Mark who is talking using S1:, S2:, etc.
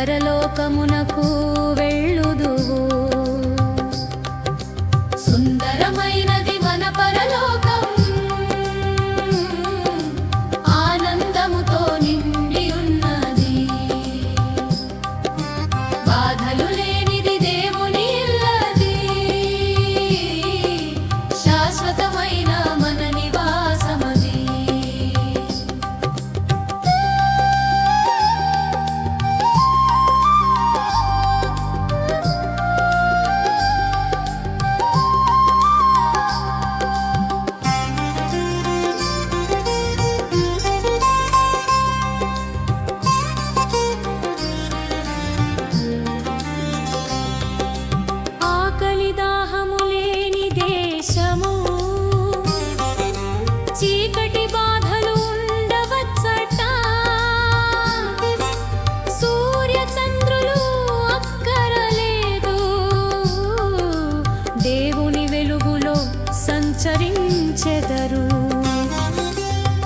S1: పరలోకమునకు వెళ్ళుదువు. సుందరమైనది మన పరలోకం. సంచరించెదరు.